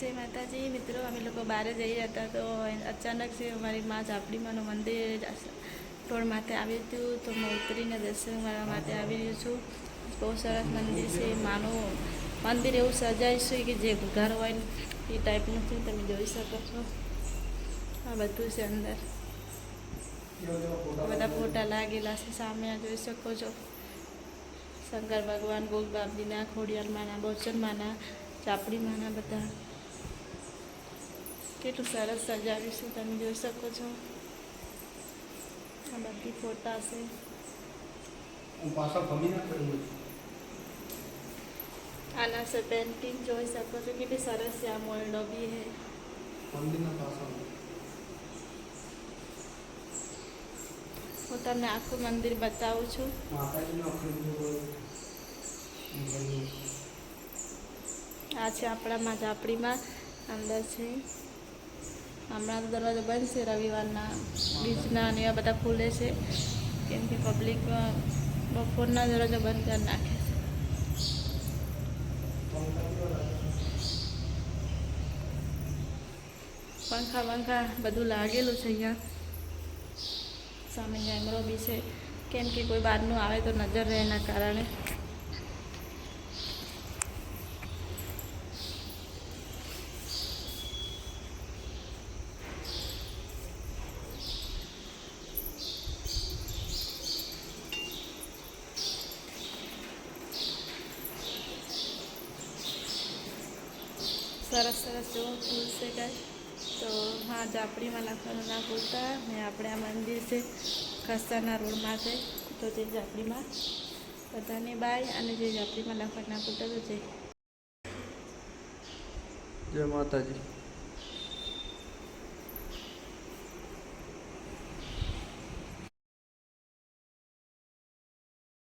જય માતાજી. મિત્રો, અમે લોકો બહાર જઈ રહ્યા હતા તો અચાનક છે અમારી મા ઝાપડીમાંનું મંદિર ટોળ માથે આવ્યું હતું. તો હું ઉતરીને દર્શન કરવા માટે આવી રહ્યું છું. બહુ સરસ મંદિર છે. માનું મંદિર એવું સજાય છે કે જે ઘર હોય એ ટાઈપનું છે તમે જોઈ શકો છો. આ બધું છે અંદર. બધા ફોટા લાગેલા છે. સામે જોઈ શકો છો. શંકર ભગવાન, ગોગ બાપજીના ખોડિયાલમાંના બોચરમાંના ચાપડીમાંના બધા. કેટલું સરસ સજાવ્યું છે તમે જોઈ શકો છો. આ બધી ફોટા છે. આના છે પેન્ટિંગ જોઈ શકો છો. કેટલી સરસ છે આ મોરડો બી હે. હું તમને આખું મંદિર બતાવું છું. આ છે આપણામાં ઝાપડીમાં અંદર છે. હમણાં તો દરવાજો બંધ છે, રવિવારના બીજના અને એવા બધા ખુલે છે. કેમ કે પબ્લિક બપોરના દરવાજો બંધ કરી નાખે છે. પંખા પંખા બધું લાગેલું છે અહીંયા. સામે કેમેરો બી છે. કેમ કે કોઈ બહારનું આવે તો નજર રહેના કારણે. સરસ સરસ જેવો ફૂલ છે કાંઈ તો હા, જાપડીમાં નાખવાનું ના ભૂલતા. ને આપણે આ મંદિર છે, ખસ્તાના રોડમાં છે તો તે જાપડીમાં. બધાને બાય અને જે ઝાપડીમાં લખવાનું ના ભૂલતા તો જય જય માતાજી.